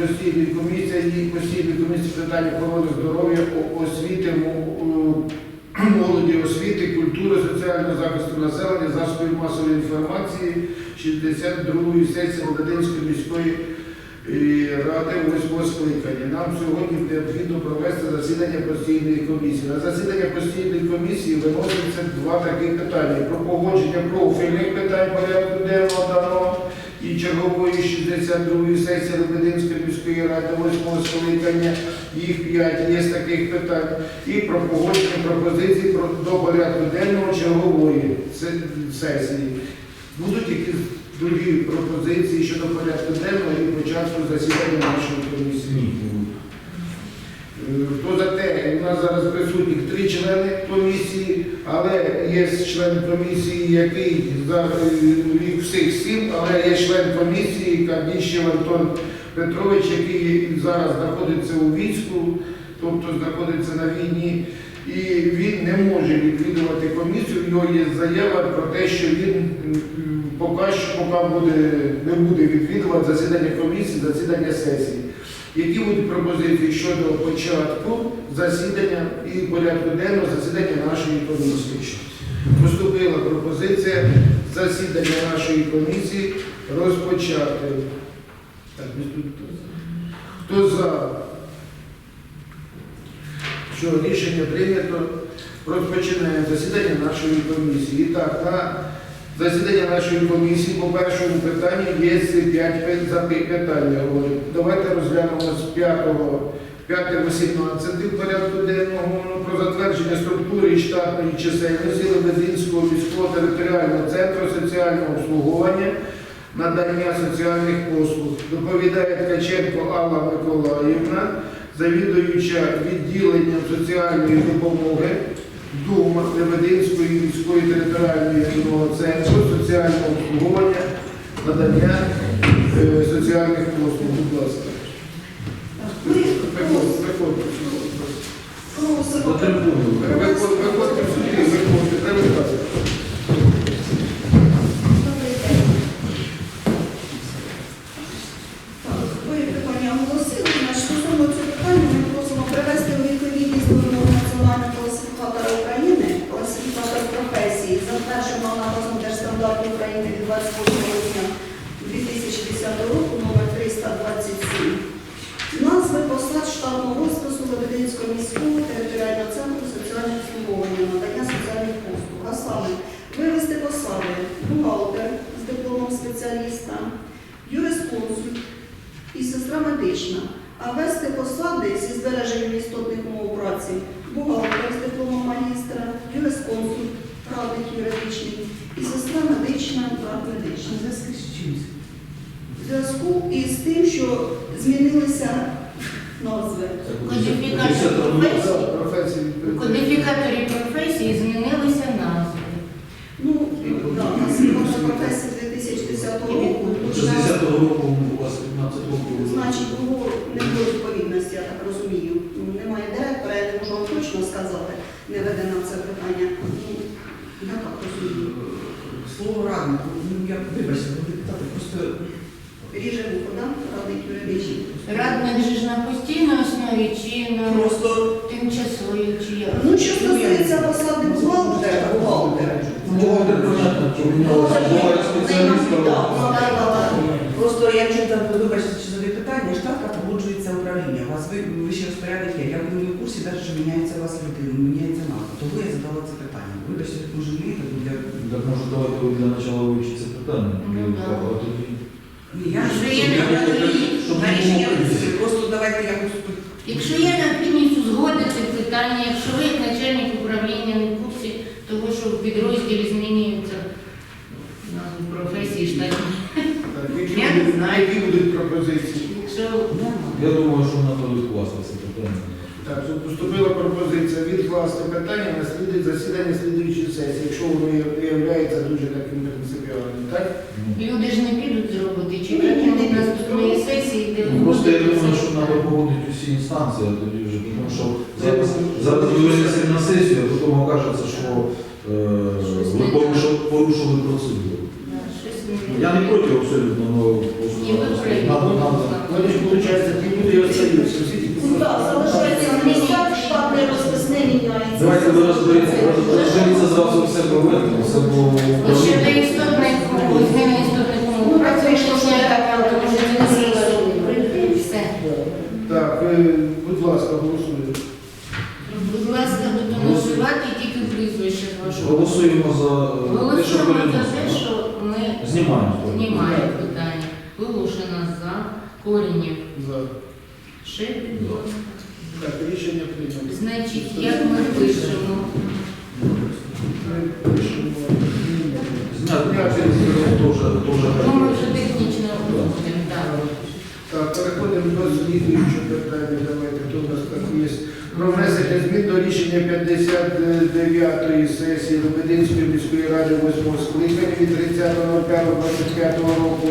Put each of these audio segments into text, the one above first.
постійної комісії і постійної комісії з питань охорони здоров'я, освіти, молоді, освіти, культури, соціального захисту населення, засобів масової інформації 62-ї сесії Володимирської міської е, ради 8 скликання. Нам сьогодні необхідно провести засідання постійної комісії. На засідання постійної комісії виносяться два такі питання: про погодження профільних питань порядку денного даного і чергової 62-ї сесії Лебединської міської ради 8 скликання, їх п'ять є з таких питань, і про погодження пропозицій про- до порядку денного чергової сесії. Будуть якісь другі пропозиції щодо порядку денного і початку засідання нашої комісії? Е, Хто за нас зараз присутніх три члени комісії, але є член комісії, який зараз всіх сім, але є член комісії Кабіщев Антон Петрович, який зараз знаходиться у війську, тобто знаходиться на війні, і він не може відвідувати комісію. В нього є заява про те, що він поки що поки буде, не буде відвідувати засідання комісії, засідання сесії. Які будуть пропозиції щодо початку засідання і порядку денного засідання нашої комісії? Поступила пропозиція засідання нашої комісії розпочати. Так, хто за? Що рішення прийнято? Розпочинаємо засідання нашої комісії. І так, на засідання нашої комісії по першому питанню є 5 запитань. я говорю. Давайте розглянемо з 5 5-18 в порядку денного ну, про затвердження структури і штатної чисельності Лебединського міського територіального центру соціального обслуговування надання соціальних послуг. Доповідає Ткаченко Алла Миколаївна, завідуюча відділенням соціальної допомоги Дума Лебединської міської територіальної центру соціального обслуговування надання е, соціальних послуг. Будь ласка. Приходьте, приходьте. Просимо. Виходьте, виходьте сюди, виходьте, привітайте. Посади бухгалтер з дипломом спеціаліста, юрисконсульт і сестра медична, а вести посади зі збереженням істотних умов праці бухгалтер з дипломом магістра, юрисконсульт, радник юридичний і сестра медична, брат медичний. Зв'язки з чимось. В зв'язку із тим, що змінилися назви. Кодифікація професії. У кодифікаторі професії змінилися назви. Ну, да, у нас є професія 2010 року. З 10 року у вас 15 років. Значить, було не було відповідності, я так розумію. Ну, Немає директора, я не можу вам точно сказати, не ведено це питання. Ну, я так розумію. Слово радник, ну я вибачте, ви депутати, просто Ріже вухо, да? Радник юридичний. Радник же ж на постійній основі чи на просто тимчасовій, чи як? Ну, що стосується посади бухгалтера, бухгалтера. бухгалтер понятно, помінялося, буває. Так, так. Просто вибачте, задаю питання, штатка погоджується управління. У вас ви вищий розпорядник є. Я буду в курсі, навіть що міняється у вас людина, міняється назва. Тому я задала це питання. Вибачте, може не буде. Так може давайте ви для начала вивчити це питання. Ну, Ні, я Вже є не на. Просто давайте якось Якщо є необхідність узгодити питання, якщо ви як начальник управління не в курсі того, що в підрозділі змінюються назви професії штатні, Так, не знаю. Які будуть пропозиції? я думаю, що вона відкласти це питання. Так, тут поступила пропозиція відкласти питання на слід- засідання слідуючої сесії, якщо воно виявляється дуже таким принципіальним, так? Ну, люди ж не підуть зробити, чекати на наступної сесії, де Ну, Просто я думаю, що треба погодити усі інстанції, а тоді вже, тому що зараз, зараз ви винесли на сесію, а потім окажеться, що е, ви порушили, порушили процедуру. Змінити. Я не проти абсолютно. Вони ж, виходить, ті люди і остаються. Ну так, залишається на місцях, штатний розпис не міняється. Давайте зараз розберіться зразу все проведемо, ще до істотних умов, зміни істотних умов. Ну, так вийшло, що я так, але тому що це не зрозуміло. Все. Так, ви, будь ласка, голосуйте. Будь ласка, буду голосувати тільки прізвище вашого. Голосуємо за е, те, що Голосуємо за те, переносимо. що ми Знімаємо. знімаємо питання. Волошина за, Коренєв, За. Шепель. Так, рішення прийнято. Значить, як ми пишемо? Ми пишемо. Зняти дуже, дуже Ну, ми вже технічно робимо, так. Так, переходимо до слідуючого питання. Давайте, хто у нас там є. Про внесення змін до рішення 59-ї сесії Лебединської міської ради 8 скликання від 30.05.25 року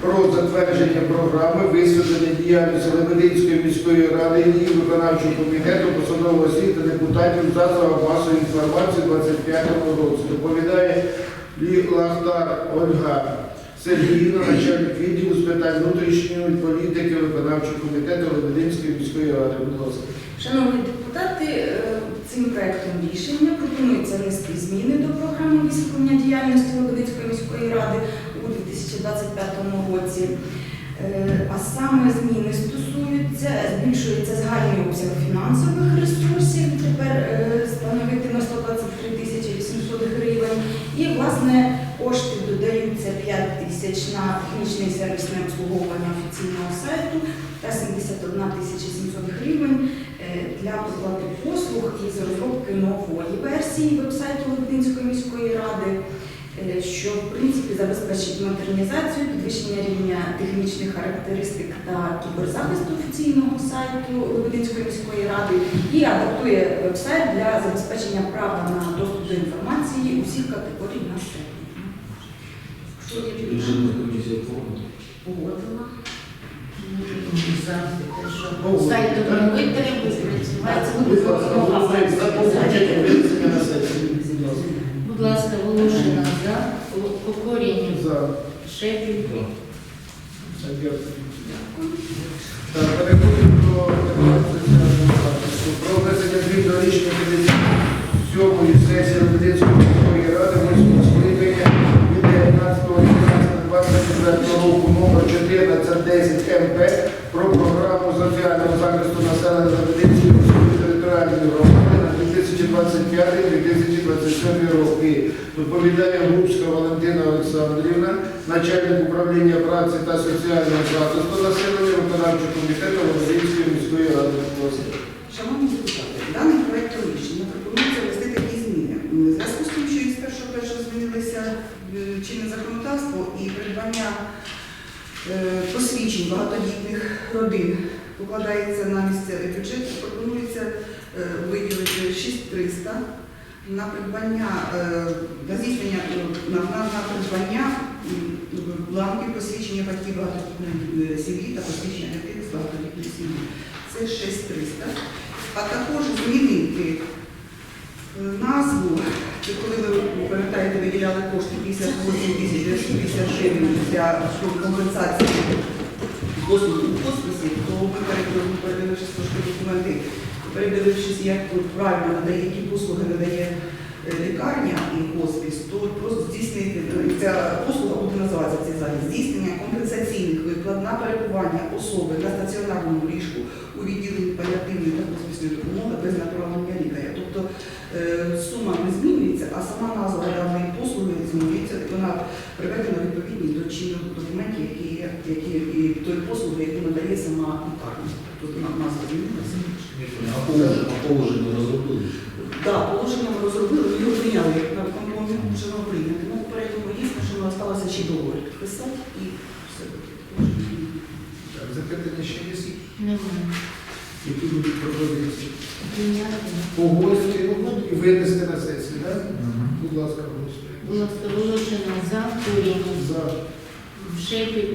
про затвердження програми висвітлення діяльності Лебединської міської ради і виконавчого комітету посадового освіти депутатів засобів масової інформації у 25 році. Доповідає Лахтар Ольга Сергіївна, начальник відділу з питань внутрішньої політики виконавчого комітету Лебединської міської ради. Будь ласка. Шановні депутати, е, цим проектом рішення пропонується внести зміни до програми висвітлення діяльності Лебединської міської ради у 2025 році. Е, А саме зміни стосуються, збільшується загальний обсяг фінансових ресурсів, тепер е, становитиме 123 тисячі 800 гривень. І, власне, кошти додаються 5 тисяч на технічне сервісне обслуговування офіційного сайту та 71 тисяча 700 гривень е, для оплати послуг із розробки нової версії вебсайту Лебединської міської ради, е, що в принципі забезпечить модернізацію, підвищення рівня технічних характеристик та кіберзахисту офіційного сайту Лебединської міської ради і адаптує вебсайт для забезпечення права на доступ до інформації усіх категорій населення. Режимна комісія те, що сайт працювати. Будь ласка, Волошина за, Кокорінів, За. Дякую. Так, переходимо праці та соціального захисту населення виконавчого комітету Лебединської міської ради. Шановні депутати, даним проектом рішення пропонується внести такі зміни. Зв'язку з тим, що із першого першого змінилося е, чинне законодавство і придбання е, посвідчень багатодітних родин покладається на місцевий бюджет, пропонується е, виділити 6300 на придбання на здійснення на, на, на придбання м, бланків посвідчення батьків багатодітної е, сім'ї та посвідчення дитини з багатодітної сім'ї. Це 6300. А також змінити е, назву, чи коли ви пам'ятаєте, виділяли кошти 58 тисяч 950 гривень для компенсації послуг у хосписі, то ми перед- передивившись трошки документи, передивившись, як правильно надає, які послуги надає лікарня і хоспіс, то просто здійснити е, ця послуга буде називатися в цій залі здійснення компенсаційних виплат на перебування особи на стаціонарному ліжку у відділенні паліативної та хоспісної допомоги без направлення лікаря. Тобто е, сума не змінюється, а сама назва даної послуги змінюється. Вона приведена відповідність до чинних документів, які є, які і тої послуги, яку надає сама лікарня. Тобто на- назва змінилася. А положення, а положення розробили. Так, положення ми розробили, ми його прийняли, як на виконкомі вже воно прийнято. Ну, попередньо дійсно, що ми залишилося ще договір підписати і все. Так, запитання ще є? Немає. Які будуть пропозиції? Погодити і винести на сесію, так? Мгм. Будь ласка, голосуємо. Будь ласка, Волошина за, Корінів, За. Шепель.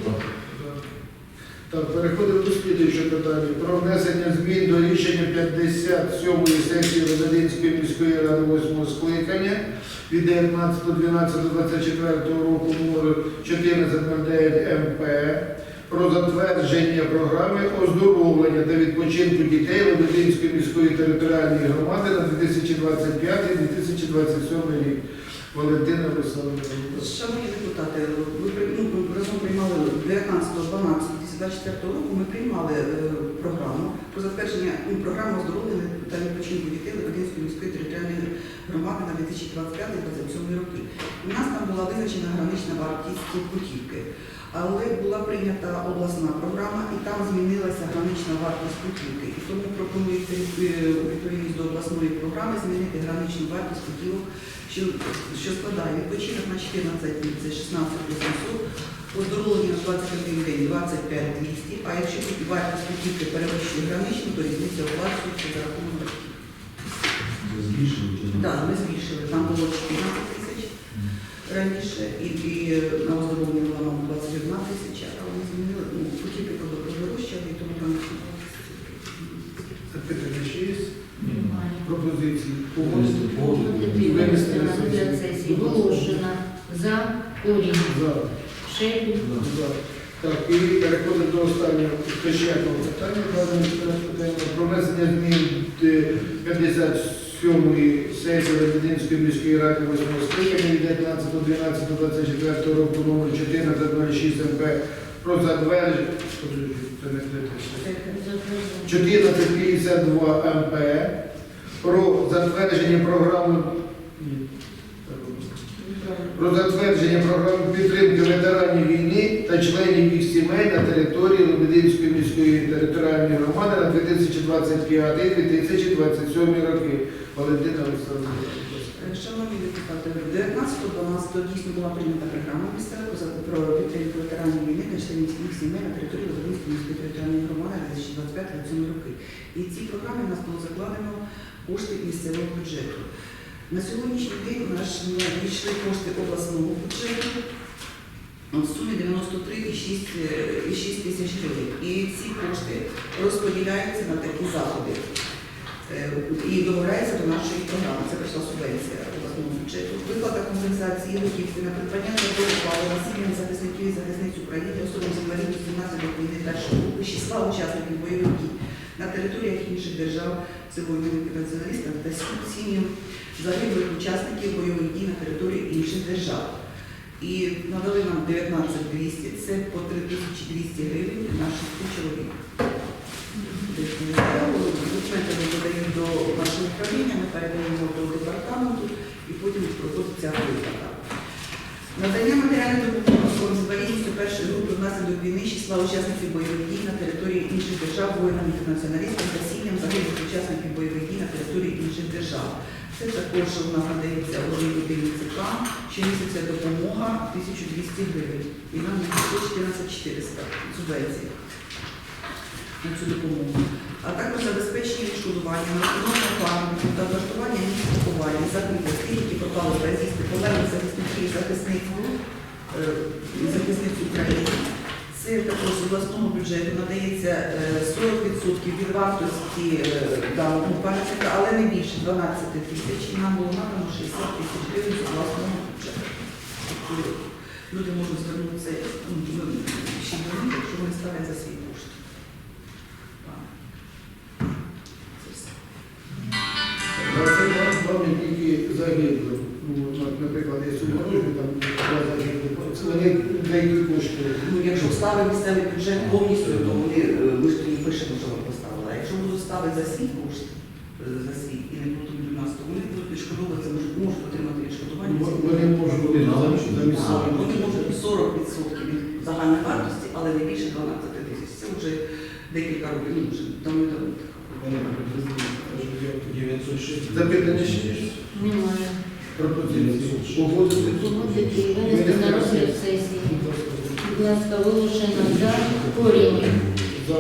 Так, переходимо до слідуючого питання. Про внесення змін до рішення 57-ї сесії Лебединської міської ради 8 скликання від 19.12.24 року номер 1409 МП про затвердження програми оздоровлення та відпочинку дітей Лебединської міської територіальної громади на 2025-2027 рік. Валентина Олександровна. Шановні депутати, ви ну, разом приймали 19.12.2024 року. Ми приймали е, програму про затвердження ну, програми оздоровлення та відпочинку дітей Лебединської міської територіальної громади на 2025-2027 роки. У нас там була визначена гранична вартість путівки, але була прийнята обласна програма і там змінилася гранична вартість путівки. І тому пропонується е, відповідність до обласної програми змінити граничну вартість путівок що, що складає відпочинок на 14 днів, це 16 800, оздоровлення на 21 день 25 200, а якщо тут вартість путівки перевищує граничну, то різниця оплачується за рахунок батьків. Так, ми збільшили, там було 14 тисяч раніше, і, і на оздоровлення була мабуть, 21 тисяча, а вони змінили, ну, путівки подорожчали, і тому вартість. Запитання ще є? Немає. Пропозиції? Винести на сесії. Волошина. За. Корінь. За. Шепіль. За. Так, і переходимо до останнього печатного питання про внесення змін 57-ї міської ради 8 скликання від 19.12.24 року номер 1406 МП про затвердження. Це не те, що. 1452 МП про затвердження програми про затвердження програми підтримки ветеранів війни та членів їх сімей на території Лебединської міської територіальної громади на 2025-2027 роки. Валентина Олександровна. Е, Шановні депутати, 19.12 дійсно була прийнята програма місцева про підтримку ветеранів війни та членів їх сімей на території Лозовинської міської територіальної громади 2025-2027 роки. І в цій програмі у нас було закладено кошти місцевого бюджету. На сьогоднішній день у нас надійшли кошти обласного бюджету в сумі 93,6 тисяч гривень. І ці кошти розподіляються на такі заходи. Е, і договоряється до нашої програми. Це прийшла субвенція обласного бюджету. Виплата компенсації готівки на придбання трудового палива сім'ям захисників і захисниць України, особам з інвалідністю внаслідок війни першої групи, числа учасників бойових дій на територіях інших держав цивільним націоналістам та сім'ям загиблих учасників бойових дій на території інших держав. І надали нам 19 200, це по 3200 гривень на 6 чоловік. Документи ми додаємо до нашого управління, ми передаємо до департаменту і потім проходиться виплата. Надання матеріальної допомоги з інвалідністю першої групи внаслідок війни з числа учасників бойових дій на території інших держав, воїнам інтернаціоналістам та сім'ям загиблих учасників бойових дій на території інших держав. Це також у нас надається одній людині ЦК, щомісяця допомога 1200 гривень. І нам надійшло 14 400 субвенції на цю допомогу, а також забезпечення відшкодування національного плану та влаштування місць поховання загиблих тих, які пропали безвісти, полеглих захисників і захисниць е, захисниць України. Це також з обласного бюджету надається е, 40% від вартості е, даного пам'ятника, але не більше 12 тисяч. І нам було надано 60 тисяч гривень з обласного бюджету. Тобто Люди можуть звернутися ну, ще до них, якщо вони ставлять за свій цей тільки загиблі. Ну, наприклад, є суморожні, там два вони деякі кошти. Ну, якщо вставить місцевий бюджет повністю, то вони, е, ми ж тоді пишемо, що ми поставили. А якщо будуть ставити за свій кошт, е, за свій, і не будуть у нас, то вони будуть відшкодовуватися, можуть, можуть отримати відшкодування. Вони можуть бути на. Вони можуть 40% від загальної вартості, але не більше 12 тисяч. Це вже декілька років, ну, вже давно давно така. Вони кажуть, я 906. Запитання? Немає. Пропозиції. Погодити. За. Корінь. За.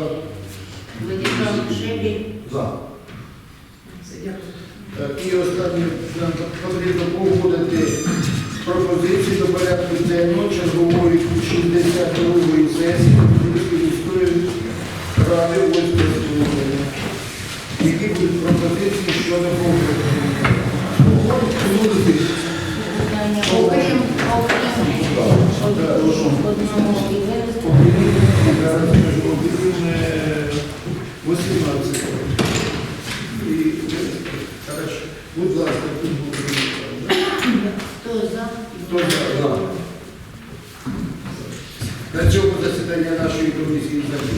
Владислав Шепіль. За. І останнє нам потрібно погодити пропозиції до порядку денного чергової 62-ї сесії ради 8